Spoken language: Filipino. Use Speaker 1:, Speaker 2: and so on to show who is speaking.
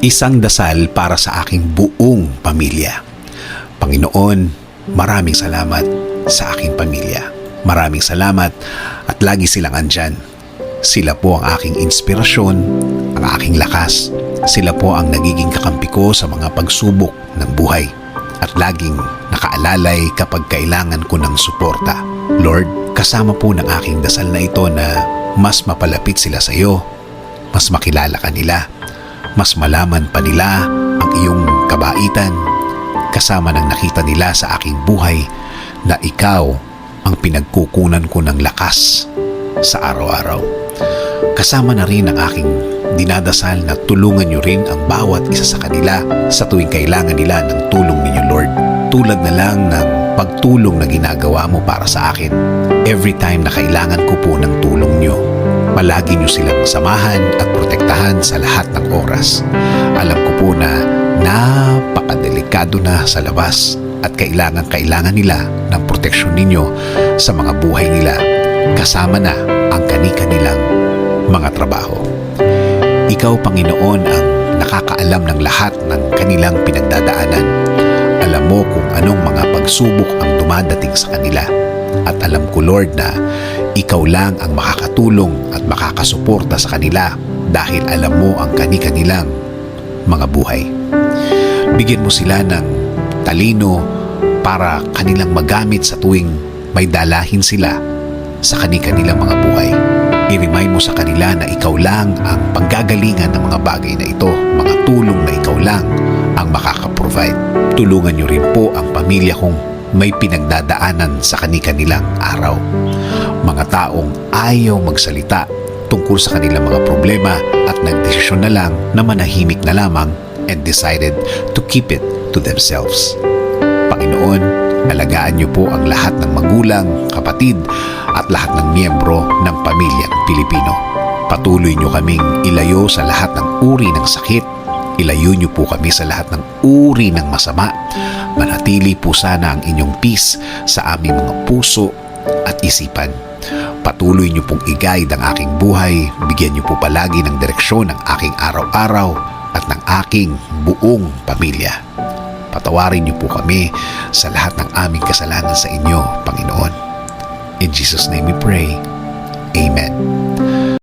Speaker 1: Isang dasal para sa aking buong pamilya. Panginoon, maraming salamat sa aking pamilya. Maraming salamat at lagi silang andyan. Sila po ang aking inspirasyon, ang aking lakas. Sila po ang nagiging kakampi ko sa mga pagsubok ng buhay at laging nakaalalay kapag kailangan ko ng suporta. Lord, kasama po ng aking dasal na ito na mas mapalapit sila sa iyo, mas makilala ka nila, mas malaman pa nila ang iyong kabaitan, kasama ng nakita nila sa aking buhay na ikaw ang pinagkukunan ko ng lakas sa araw-araw. Kasama na rin ang aking dinadasal na tulungan niyo rin ang bawat isa sa kanila sa tuwing kailangan nila ng tulong ninyo Lord. Tulad na lang ng pagtulong na ginagawa mo para sa akin. Every time na kailangan ko po ng tulong niyo, palagi niyo silang samahan at protektahan sa lahat ng oras. Alam ko po na napakadelikado na sa labas at kailangan kailangan nila ng proteksyon ninyo sa mga buhay nila kasama na ang kani-kanilang mga trabaho. Ikaw, Panginoon, ang nakakaalam ng lahat ng kanilang pinagdadaanan. Alam mo kung anong mga pagsubok ang dumadating sa kanila. At alam ko, Lord, na ikaw lang ang makakatulong at makakasuporta sa kanila dahil alam mo ang kani-kanilang mga buhay. Bigyan mo sila ng talino para kanilang magamit sa tuwing may dalahin sila sa kani-kanilang mga buhay. I-remind mo sa kanila na ikaw lang ang panggagalingan ng mga bagay na ito, mga tulong na ikaw lang ang makakaprovide. Tulungan niyo rin po ang pamilya kong may pinagdadaanan sa kani-kanilang araw. Mga taong ayaw magsalita tungkol sa kanilang mga problema at nagdesisyon na lang na manahimik na lamang and decided to keep it to themselves. Panginoon, alagaan niyo po ang lahat ng magulang, kapatid at lahat ng miyembro ng pamilyang Pilipino. Patuloy niyo kaming ilayo sa lahat ng uri ng sakit. Ilayo niyo po kami sa lahat ng uri ng masama. Manatili po sana ang inyong peace sa aming mga puso at isipan. Patuloy niyo pong i-guide ang aking buhay. Bigyan niyo po palagi ng direksyon ng aking araw-araw at ng aking buong pamilya. Patawarin niyo po kami sa lahat ng aming kasalanan sa inyo, Panginoon. In Jesus' name we pray.